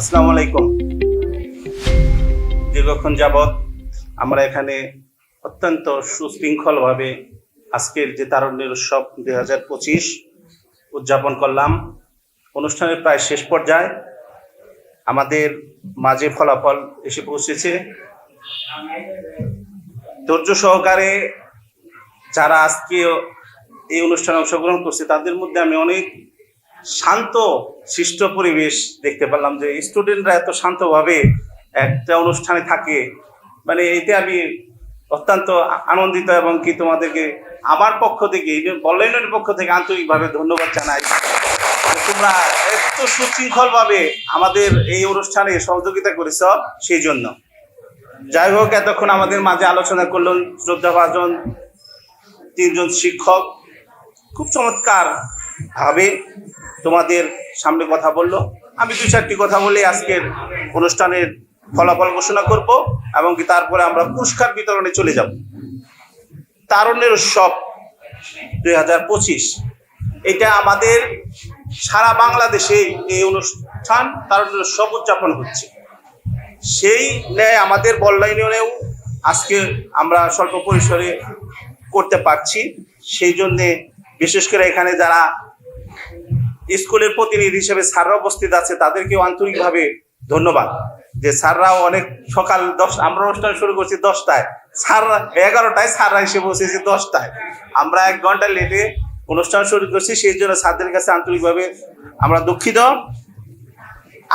আসসালামু আলাইকুম। দীর্ঘক্ষণ যাবৎ আমরা এখানে অত্যন্ত সুশৃঙ্খলভাবে আজকের যে তারুণ্যের উৎসব দুই হাজার পঁচিশ উদযাপন করলাম। অনুষ্ঠানের প্রায় শেষ পর্যায়ে আমাদের মাঝে ফলাফল এসে পৌঁছেছে। ধৈর্য সহকারে যারা আজকে এই অনুষ্ঠানে অংশগ্রহণ করছে, তাদের মধ্যে আমি অনেক শান্ত, সৃষ্ট পরিবেশ দেখতে পেলাম যে স্টুডেন্টরা এত শান্তভাবে একটা অনুষ্ঠানে থাকে। মানে এতে আমি অত্যন্ত আনন্দিত এবং কি তোমাদেরকে আমার পক্ষ থেকে বল্লায়নের পক্ষ থেকে আন্তরিকভাবে ধন্যবাদ জানাই। তোমরা এত সুশৃঙ্খলভাবে আমাদের এই অনুষ্ঠানে সহযোগিতা করেছ সেই জন্য। যাই হোক, এতক্ষণ আমাদের মাঝে আলোচনা করলেন শ্রদ্ধাভাজন তিনজন শিক্ষক। খুব চমৎকার ভাবে তোমাদের সামনে কথা বলল। আমি দুই চারটি কথা বলে আজকের অনুষ্ঠানের ফলাফল ঘোষণা করব এবং কি তারপরে আমরা পুরস্কার বিতরণে চলে যাব। তারণের উৎসব দুই হাজার পঁচিশ। এটা আমাদের সারা বাংলাদেশে এই অনুষ্ঠান তারণের উৎসব উদযাপন হচ্ছে। সেই ন্যায় আমাদের বল্লা ইউনিয়নেও আজকে আমরা স্বল্প পরিসরে করতে পারছি। সেই জন্যে বিশেষ করে এখানে যারা স্কুলের প্রতিনিধি হিসেবে স্যাররা উপস্থিত আছে, তাদেরকেও আন্তরিকভাবে ধন্যবাদ। যে স্যাররাও অনেক সকাল দশ, আমরা অনুষ্ঠান শুরু করছি দশটায়। স্যাররা, এগারোটায় স্যাররা এসে বসেছে দশটায়। আমরা এক ঘণ্টা লেটে অনুষ্ঠান শুরু করছি, সেই জন্য স্যারদের কাছে আন্তরিকভাবে আমরা দুঃখিত।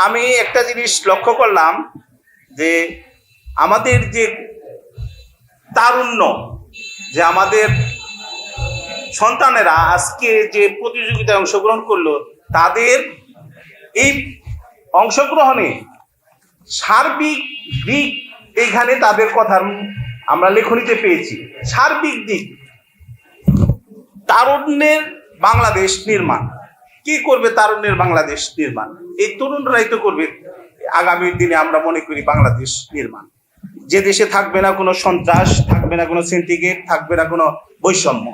আমি একটা জিনিস লক্ষ্য করলাম যে আমাদের যে তারুণ্য, যে আমাদের সন্তানেরা আজকে যে প্রতিযোগিতায় অংশগ্রহণ করল, তাদের এই অংশগ্রহণে সার্বিক দিক এইখানে তাদের কথার আমরা লেখনীতে পেয়েছি। সার্বিক দিক। তারুণ্যের বাংলাদেশ নির্মাণ। কি করবে তারুণ্যের বাংলাদেশ নির্মাণ? এই তরুণরাই তো করবে। আগামী দিনে আমরা মনে করি বাংলাদেশ নির্মাণ। যে দেশে থাকবে না কোনো সন্ত্রাস, থাকবে না কোনো সিন্ডিকেট থাকবে না কোনো বৈষম্য।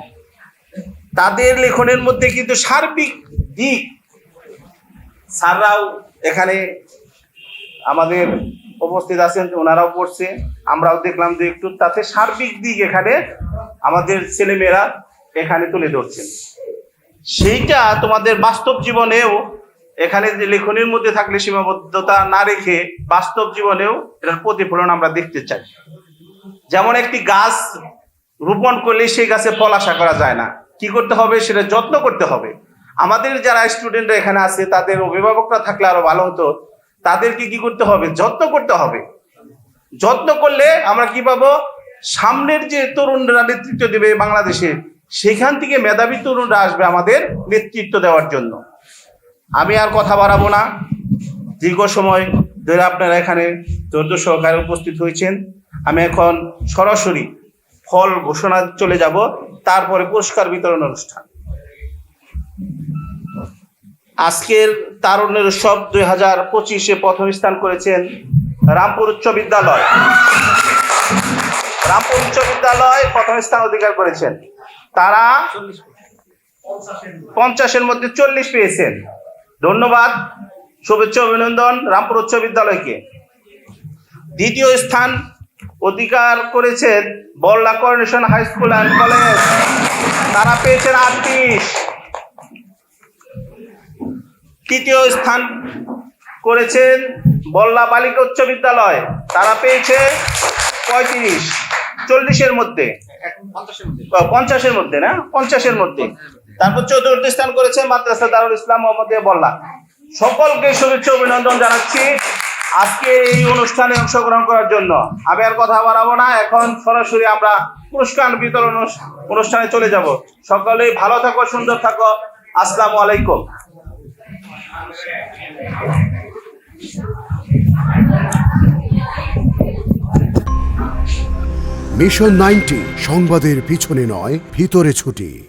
তাদের লেখনের মধ্যে কিন্তু সার্বিক দিক। স্যাররাও এখানে আমাদের উপস্থিত আছেন, ওনারাও পড়ছে। আমরাও দেখলাম যে একটু তাতে সার্বিক দিক এখানে আমাদের ছেলেমেয়েরা এখানে তুলে ধরছেন। সেইটা তোমাদের বাস্তব জীবনেও এখানে যে লেখনের মধ্যে থাকলে সীমাবদ্ধতা না রেখে বাস্তব জীবনেও এটার প্রতিফলন আমরা দেখতে চাই। যেমন একটি গাছ রোপণ করলে সেই গাছে ফল আশা করা যায় না। কি করতে হবে সেটা যত্ন করতে হবে। আমাদের যারা স্টুডেন্টরা এখানে আছে, তাদের অভিভাবকরা থাকলে আরও ভালো হতো। তাদেরকে কি করতে হবে? যত্ন করতে হবে। যত্ন করলে আমরা কি পাবো? সামনের যে তরুণরা নেতৃত্ব দেবে বাংলাদেশে, সেখান থেকে মেধাবী তরুণরা আসবে আমাদের নেতৃত্ব দেওয়ার জন্য। আমি আর কথা বাড়াবো না। দীর্ঘ সময় ধরে আপনারা এখানে ধৈর্য সহকারে উপস্থিত হয়েছেন। আমি এখন সরাসরি ফল ঘোষণা চলে যাব। তারপরে পুরস্কার বিতরণ অনুষ্ঠান। আজকের তারুণ্যের উৎসব দুই হাজার পঁচিশে প্রথম স্থান করেছেন রামপুর উচ্চ বিদ্যালয়। রামপুর উচ্চ বিদ্যালয় প্রথম স্থান অধিকার করেছেন। তারা পঞ্চাশের মধ্যে চল্লিশ পেয়েছেন। ধন্যবাদ, শুভেচ্ছা, অভিনন্দন রামপুর উচ্চ বিদ্যালয়কে। দ্বিতীয় স্থান অধিকার করেছেন Balla coronation high school and college. তারা পেয়েছেন আটত্রিশ তৃতীয় স্থান করেছেন বল্লা বালিকা উচ্চ বিদ্যালয়। তারা পেয়েছে পঁয়ত্রিশ। চল্লিশের মধ্যে। পঞ্চাশের মধ্যে না? পঞ্চাশের মধ্যে। তারপর চতুর্থ স্থান করেছে মাদ্রাসা দারুল ইসলাম মোহাম্মদিয়া বল্লা সকলকে শুভেচ্ছা, অভিনন্দন জানাচ্ছি। আজকে এই অনুষ্ঠানে অংশগ্রহণ করার জন্য। আমি আর কথা বাড়াবো না, এখন সরাসরি আমরা পুরস্কার বিতরণ অনুষ- অনুষ্ঠানে চলে যাব। সকলেই ভালো থাকো, সুন্দর থাকো। আসসালামু আলাইকুম। মিশন নাইনটি, সংবাদের পিছনে নয়, ভিতরে ছুটি।